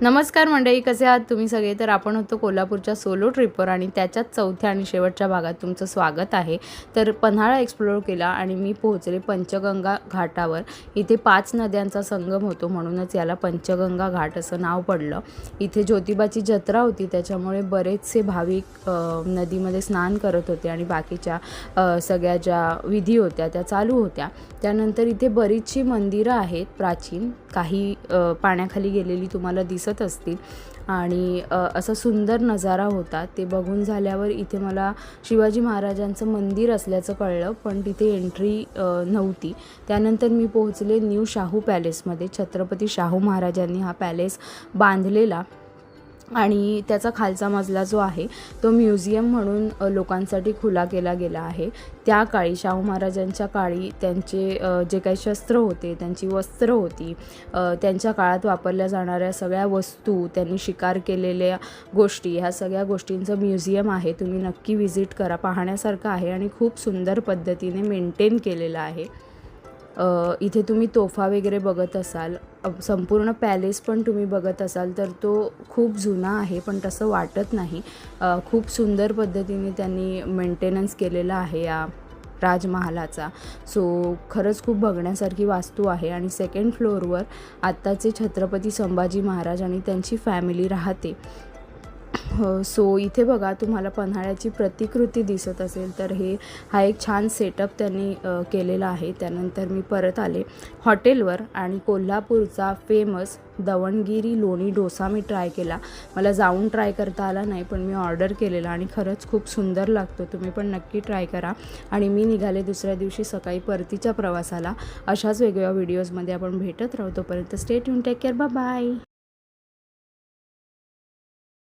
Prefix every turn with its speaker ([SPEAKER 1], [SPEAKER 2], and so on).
[SPEAKER 1] नमस्कार मंडळी कसे आहात तुम्ही सगळे? तर आपण होतो कोल्हापूरच्या सोलो ट्रिपवर आणि त्याच्याच चौथ्या आणि शेवटच्या भागात तुमचं स्वागत आहे. तर पन्हाळा एक्सप्लोर केला आणि मी पोहोचले पंचगंगा घाटावर. इथे पाच नद्यांचा संगम होतो म्हणूनच याला पंचगंगा घाट असं नाव पडलं. इथे ज्योतिबाची जत्रा होती त्याच्यामुळे बरेचसे भाविक नदीमध्ये स्नान करत होते आणि बाकीच्या सगळ्या ज्या विधी होत्या त्या चालू होत्या. त्यानंतर इथे बरीचशी मंदिरं आहेत प्राचीन. काही पाण्याखाली गेलेली तुम्हाला दिसत असतील. आणि असा सुंदर नजारा होता. ते बघून झाल्यावर इथे मला शिवाजी महाराजांचं मंदिर असल्याचं कळलं पण तिथे एंट्री नव्हती. त्यानंतर मी पोहोचले न्यू शाहू पॅलेसमध्ये छत्रपती शाहू महाराजांनी हा पॅलेस बांधलेला. आणि त्याचा खालचा मजला जो आहे तो म्युझियम म्हणून लोकांसाठी खुला केला गेला आहे. त्या काळी शाहू महाराजांच्या काळी त्यांचे जे काही शस्त्र होते त्यांची वस्त्र होती त्यांच्या काळात वापरल्या जाणाऱ्या सगळ्या वस्तू त्यांनी शिकार केलेल्या गोष्टी ह्या सगळ्या गोष्टींचं म्युझियम आहे तुम्ही नक्की व्हिजिट करा. पाहण्यासारखं आहे आणि खूप सुंदर पद्धतीने मेंटेन केलेलं आहे. इथे तुम्ही तोफा वगैरे बघत असाल संपूर्ण पॅलेस पण तुम्ही बघत असाल तर तो खूप जुना आहे पण तसं वाटत नाही. खूप सुंदर पद्धतीने त्यांनी मेंटेनन्स केलेला आहे या राजमहालाचा. सो खरंच खूप बघण्यासारखी वास्तू आहे आणि सेकंड फ्लोअरवर आत्ताचे छत्रपती संभाजी महाराज आणि त्यांची फॅमिली राहते. हो, सो इथे बघा तुम्हाला पन्हाळ्याची प्रतिकृती दिसत असेल तर हे हा एक छान सेटअप त्यांनी केलेला आहे. त्यानंतर मी परत आले हॉटेलवर आणि कोल्हापूरचा फेमस दवणगिरी लोणी डोसा मी ट्राय केला. मला जाऊन ट्राय करता आला नाही पण मी ऑर्डर केलेला आणि खरंच खूप सुंदर लागतो. तुम्ही पण नक्की ट्राय करा. आणि मी निघाले दुसऱ्या दिवशी सकाळी परतीच्या प्रवासाला. अशाच वेगवेगळ्या व्हिडिओजमध्ये आपण भेटत राहू. तोपर्यंत स्टेट युन टेक केअर बाय